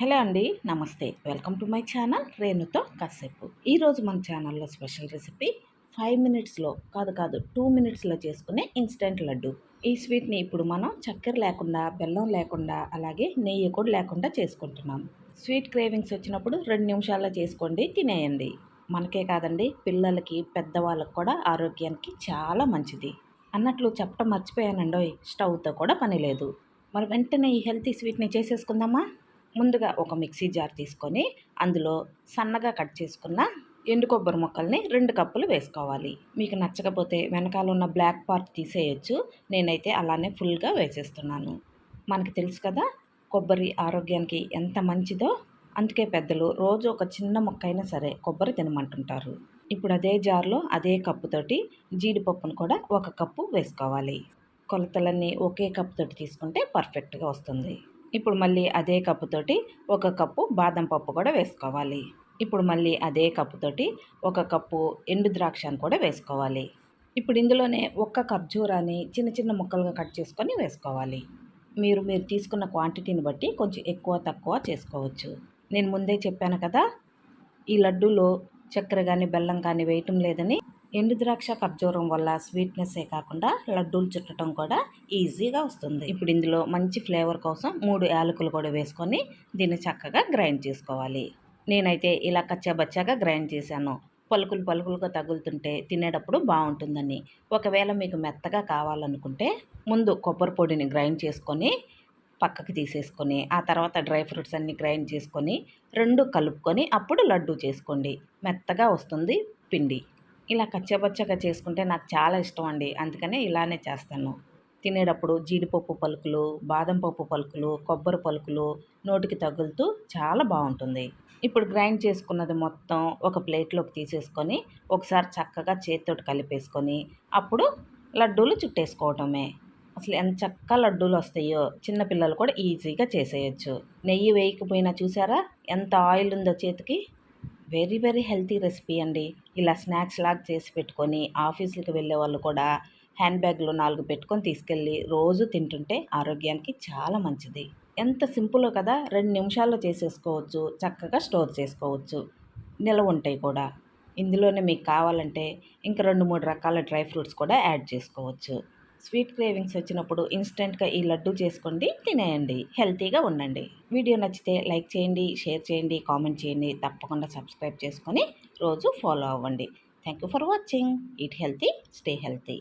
Hello అండి నమస్తే. Welcome to my channel రేణుతో కాసేపు. ఈరోజు మన ఛానల్లో స్పెషల్ రెసిపీ ఫైవ్ మినిట్స్లో కాదు కాదు టూ మినిట్స్లో చేసుకునే ఇన్స్టెంట్ లడ్డు. ఈ స్వీట్ని ఇప్పుడు మనం చక్కెర లేకుండా బెల్లం లేకుండా అలాగే నెయ్యి కూడా లేకుండా చేసుకుంటున్నాం. స్వీట్ క్రేవింగ్స్ వచ్చినప్పుడు రెండు నిమిషాల్లో చేసుకోండి తినేయండి. మనకే కాదండి పిల్లలకి పెద్దవాళ్ళకి కూడా ఆరోగ్యానికి చాలా మంచిది. అన్నట్లు చెప్పడం మర్చిపోయానండోయ్ స్టవ్తో కూడా పని లేదు. మరి వెంటనే ఈ హెల్తీ స్వీట్ని చేసేసుకుందామా? ముందుగా ఒక మిక్సీ జార్ తీసుకొని అందులో సన్నగా కట్ చేసుకున్న ఎండు కొబ్బరి ముక్కల్ని రెండు కప్పులు వేసుకోవాలి. మీకు నచ్చకపోతే వెనకాల ఉన్న బ్లాక్ పార్ట్ తీసేయచ్చు. నేనైతే అలానే ఫుల్గా వేసేస్తున్నాను. మనకి తెలుసు కదా కొబ్బరి ఆరోగ్యానికి ఎంత మంచిదో. అందుకే పెద్దలు రోజు ఒక చిన్న ముక్క అయినా సరే కొబ్బరి తినమంటుంటారు. ఇప్పుడు అదే జార్లో అదే కప్పుతోటి జీడిపప్పును కూడా ఒక కప్పు వేసుకోవాలి. కొలతలన్నీ ఒకే కప్పుతోటి తీసుకుంటే పర్ఫెక్ట్గా వస్తుంది. ఇప్పుడు మళ్ళీ అదే కప్పుతోటి ఒక కప్పు బాదం పప్పు కూడా వేసుకోవాలి. ఇప్పుడు మళ్ళీ అదే కప్పుతోటి ఒక కప్పు ఎండు ద్రాక్షను కూడా వేసుకోవాలి. ఇప్పుడు ఇందులోనే ఒక్క ఖర్జూరాన్ని చిన్న చిన్న ముక్కలుగా కట్ చేసుకొని వేసుకోవాలి. మీరు మీరు తీసుకున్న క్వాంటిటీని బట్టి కొంచెం ఎక్కువ తక్కువ చేసుకోవచ్చు. నేను ముందే చెప్పాను కదా ఈ లడ్డూలో చక్కెర కానీ బెల్లం కానీ వేయటం లేదని ఎండు ద్రాక్ష ఖర్జూరం వల్ల స్వీట్నెస్సే కాకుండా లడ్డూలు చుట్టడం కూడా ఈజీగా వస్తుంది. ఇప్పుడు ఇందులో మంచి ఫ్లేవర్ కోసం మూడు యాలకులు కూడా వేసుకొని దీన్ని చక్కగా గ్రైండ్ చేసుకోవాలి. నేనైతే ఇలా కచ్చాబచ్చాగా గ్రైండ్ చేశాను. పలుకులు పలుకులుగా తగులుతుంటే తినేటప్పుడు బాగుంటుందని. ఒకవేళ మీకు మెత్తగా కావాలనుకుంటే ముందు కొబ్బరి పొడిని గ్రైండ్ చేసుకొని పక్కకి తీసేసుకొని ఆ తర్వాత డ్రై ఫ్రూట్స్ అన్ని గ్రైండ్ చేసుకొని రెండు కలుపుకొని అప్పుడు లడ్డు చేసుకోండి. మెత్తగా వస్తుంది పిండి. ఇలా కచ్చబచ్చగా చేసుకుంటే నాకు చాలా ఇష్టం అండి. అందుకనే ఇలానే చేస్తాను. తినేటప్పుడు జీడిపప్పు పలుకులు బాదం పప్పు పలుకులు కొబ్బరి పలుకులు నోటికి తగులుతూ చాలా బాగుంటుంది. ఇప్పుడు గ్రైండ్ చేసుకున్నది మొత్తం ఒక ప్లేట్లోకి తీసేసుకొని ఒకసారి చక్కగా చేతితోటి కలిపేసుకొని అప్పుడు లడ్డూలు చుట్టేసుకోవటమే. అసలు ఎంత చక్కగా లడ్డూలు వస్తాయో చిన్నపిల్లలు కూడా ఈజీగా చేసేయచ్చు. నెయ్యి వేయకపోయినా చూసారా? ఎంత ఆయిల్ ఉందో చేతికి. వెరీ వెరీ హెల్తీ రెసిపీ అండి. ఇలా స్నాక్స్ లాగా చేసి పెట్టుకొని ఆఫీసులకు వెళ్ళే వాళ్ళు కూడా హ్యాండ్ బ్యాగ్లో నాలుగు పెట్టుకొని తీసుకెళ్ళి రోజు తింటుంటే ఆరోగ్యానికి చాలా మంచిది. ఎంత సింపుల్ కదా రెండు నిమిషాల్లో చేసేసుకోవచ్చు చక్కగా స్టోర్ చేసుకోవచ్చు. నిలవ ఉంటాయి కూడా. ఇందులోనే మీకు కావాలంటే ఇంకా రెండు మూడు రకాల డ్రై ఫ్రూట్స్ కూడా యాడ్ చేసుకోవచ్చు. స్వీట్ క్రేవింగ్స్ వచ్చినప్పుడు ఇన్స్టెంట్గా ఈ లడ్డు చేసుకోండి తినేయండి హెల్తీగా ఉండండి. వీడియో నచ్చితే లైక్ చేయండి షేర్ చేయండి కామెంట్ చేయండి తప్పకుండా సబ్స్క్రైబ్ చేసుకొని రోజు ఫాలో అవ్వండి. Thank you for watching. Eat healthy stay healthy.